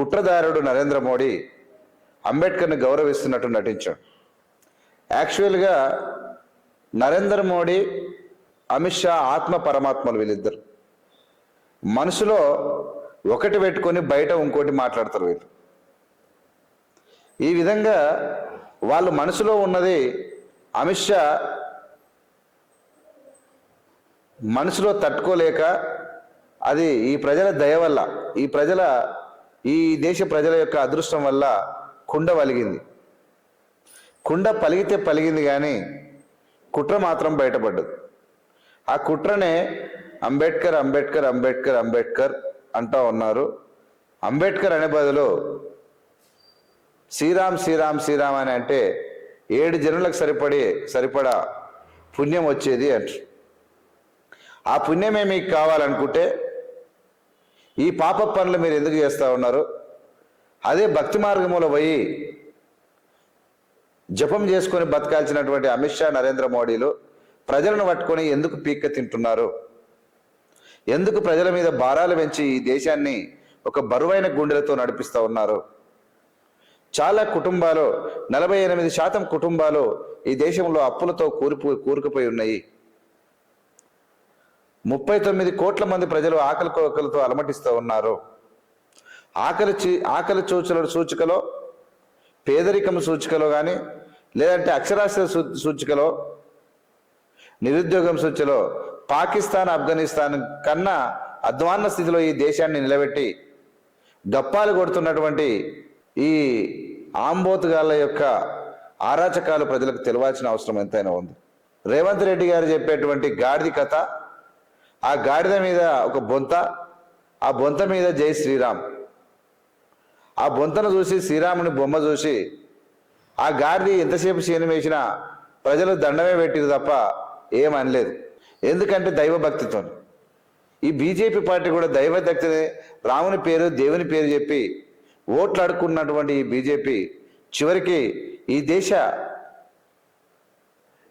కుట్రదారుడు నరేంద్ర మోడీ అంబేద్కర్ని గౌరవిస్తున్నట్టు నటించాడు. యాక్చువల్గా నరేంద్ర మోడీ అమిత్ షా ఆత్మ పరమాత్మలు వీళ్ళిద్దరు. మనసులో ఒకటి పెట్టుకొని బయట ఇంకోటి మాట్లాడతారు వీళ్ళు. ఈ విధంగా వాళ్ళు మనసులో ఉన్నది అమిత్ షా మనసులో తట్టుకోలేక అది ఈ ప్రజల దయ వల్ల ఈ ప్రజల ఈ దేశ ప్రజల యొక్క అదృష్టం వల్ల కుండ వలిగింది. కుండ పలిగితే పలిగింది కానీ కుట్ర మాత్రం బయటపడ్డు ఆ కుట్రనే అంబేద్కర్ అంబేద్కర్ అంబేద్కర్ అంబేద్కర్ అంటా ఉన్నారు. అంబేద్కర్ అనే బదులు శ్రీరామ్ శ్రీరామ్ శ్రీరామ్ అని అంటే ఏడు జనులకు సరిపడి సరిపడా పుణ్యం వచ్చేది అంటారు. ఆ పుణ్యమే మీకు కావాలనుకుంటే ఈ పాప పనులు మీరు ఎందుకు చేస్తూ ఉన్నారు? అదే భక్తి మార్గంలో పోయి జపం చేసుకొని బతకాల్సినటువంటి అమిత్ షా నరేంద్ర మోడీలు ప్రజలను పట్టుకొని ఎందుకు పీక్క తింటున్నారు? ఎందుకు ప్రజల మీద భారాలు పెంచి ఈ దేశాన్ని ఒక బరువైన గుండెలతో నడిపిస్తూ ఉన్నారు? చాలా కుటుంబాలు నలభై ఎనిమిది శాతం కుటుంబాలు ఈ దేశంలో అప్పులతో కూరిపో కూరుకుపోయి ఉన్నాయి. ముప్పై తొమ్మిది కోట్ల మంది ప్రజలు ఆకలి కోకలతో అలమటిస్తూ ఉన్నారు. ఆకలి ఆకలి సూచన సూచికలో పేదరికం సూచికలో కానీ లేదంటే అక్షరాస్యత సూ- సూచికలో నిరుద్యోగం సూచికలో పాకిస్తాన్ ఆఫ్ఘనిస్తాన్ కన్నా అధ్వాన్న స్థితిలో ఈ దేశాన్ని నిలబెట్టి గప్పాలు కొడుతున్నటువంటి ఈ ఆంబోతుగాళ్ళ యొక్క ఆరాచకాలు ప్రజలకు తెలియాల్సిన అవసరం ఎంతైనా ఉంది. రేవంత్ రెడ్డి గారు చెప్పేటువంటి గాడిది కథ ఆ గాడిద మీద ఒక బొంత ఆ బొంత మీద జై శ్రీరామ్. ఆ బొంతను చూసి శ్రీరాముని బొమ్మ చూసి ఆ గాడిది ఎంతసేపు శీనం వేసినా ప్రజలు దండమే పెట్టిరు తప్ప ఏం అనలేదు. ఎందుకంటే దైవభక్తితో ఈ బీజేపీ పార్టీ కూడా దైవభక్తిని రాముని పేరు దేవుని పేరు చెప్పి ఓట్లు అడుక్కున్నటువంటి ఈ బీజేపీ చివరికి ఈ దేశ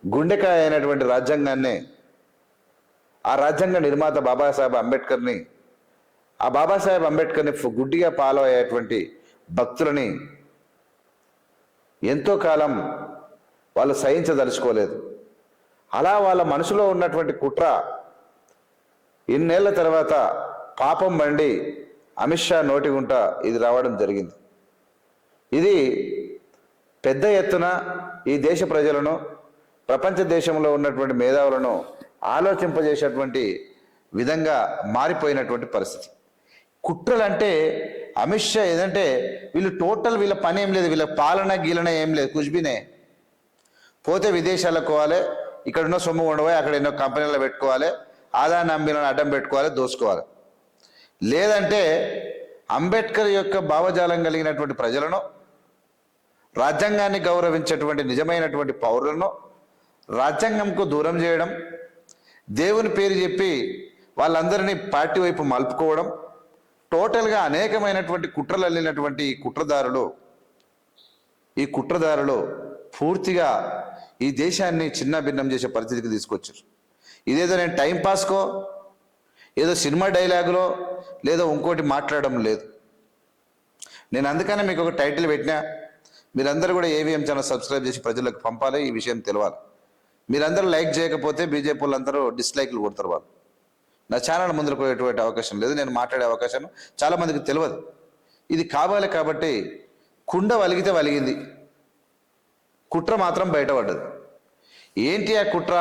గుండెకాయ అయినటువంటి రాజ్యాంగాన్ని ఆ రాజ్యాంగ నిర్మాత బాబాసాహెబ్ అంబేద్కర్ని ఆ బాబాసాహెబ్ అంబేద్కర్ని గుడ్డిగా ఫాలో అయ్యేటువంటి భక్తులని ఎంతో కాలం వాళ్ళు సహించదలుచుకోలేదు. అలా వాళ్ళ మనసులో ఉన్నటువంటి కుట్ర ఇన్నేళ్ళ తర్వాత పాపం బండి అమిత్ షా నోటి గుంట ఇది రావడం జరిగింది. ఇది పెద్ద ఎత్తున ఈ దేశ ప్రజలను ప్రపంచ దేశంలో ఉన్నటువంటి మేధావులను ఆలోచింపజేసేటువంటి విధంగా మారిపోయినటువంటి పరిస్థితి. కుట్రలంటే అమిత్ షా ఏదంటే వీళ్ళు టోటల్ వీళ్ళ పని ఏం లేదు వీళ్ళ పాలన గీలన ఏం లేదు కుజ్బినే. పోతే విదేశాలకు పోవాలి ఇక్కడ ఉన్న సొమ్ము ఉండబోయి అక్కడ ఎన్నో కంపెనీలు పెట్టుకోవాలి ఆదాయాన్ని అమ్మిలను అడ్డం పెట్టుకోవాలి దోసుకోవాలి. లేదంటే అంబేద్కర్ యొక్క భావజాలం కలిగినటువంటి ప్రజలను రాజ్యాంగాన్ని గౌరవించేటువంటి నిజమైనటువంటి పౌరులను రాజ్యాంగంకు దూరం చేయడం దేవుని పేరు చెప్పి వాళ్ళందరినీ పార్టీ వైపు మలుపుకోవడం టోటల్గా అనేకమైనటువంటి కుట్రలు అల్లినటువంటి ఈ కుట్రదారులు ఈ కుట్రదారులు పూర్తిగా ఈ దేశాన్ని చిన్న భిన్నం చేసే పరిస్థితికి తీసుకొచ్చారు. ఇదేదో నేను టైం పాస్కో ఏదో సినిమా డైలాగులో లేదో ఇంకోటి మాట్లాడడం లేదు. నేను అందుకనే మీకు ఒక టైటిల్ పెట్టినా మీరందరూ కూడా ఏవిఎం ఛానల్ సబ్స్క్రైబ్ చేసి ప్రజలకు పంపాలి ఈ విషయం తెలవాలి. మీరందరూ లైక్ చేయకపోతే బీజేపీ వాళ్ళందరూ డిస్లైక్లు కొడతారు వాళ్ళు. నా ఛానల్ ముందుకు పోయేటువంటి అవకాశం లేదు నేను మాట్లాడే అవకాశం చాలా మందికి తెలియదు. ఇది కావాలి కాబట్టి కుండ వలిగితే వలిగింది. కుట్ర మాత్రం బయటపడ్డది. ఏంటి ఆ కుట్ర?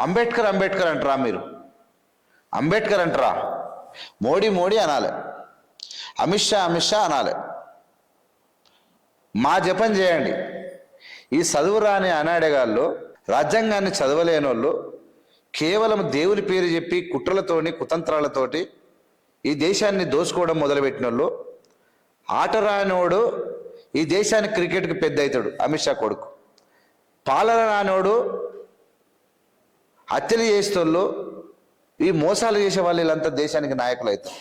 అంబేద్కర్ అంబేద్కర్ అంటారా మీరు? అంబేద్కర్ అంటారా? మోడీ మోడీ అనాలి. అమిత్ షా అమిత్ షా అనాలి. మా జపం చేయండి. ఈ చదువు రాని అనాడగాళ్ళు రాజ్యాంగాన్ని చదవలేని వాళ్ళు కేవలం దేవుని పేరు చెప్పి కుట్రలతోని కుతంత్రాలతోటి ఈ దేశాన్ని దోసుకోవడం మొదలుపెట్టిన వాళ్ళు ఆట రానోడు ఈ దేశాన్ని క్రికెట్కి పెద్ద అవుతాడు అమిత్ షా కొడుకు. పాలన రానోడు హత్యలు చేసేటోళ్ళు ఈ మోసాలు చేసే వాళ్ళు వీళ్ళంతా దేశానికి నాయకులు అవుతారు.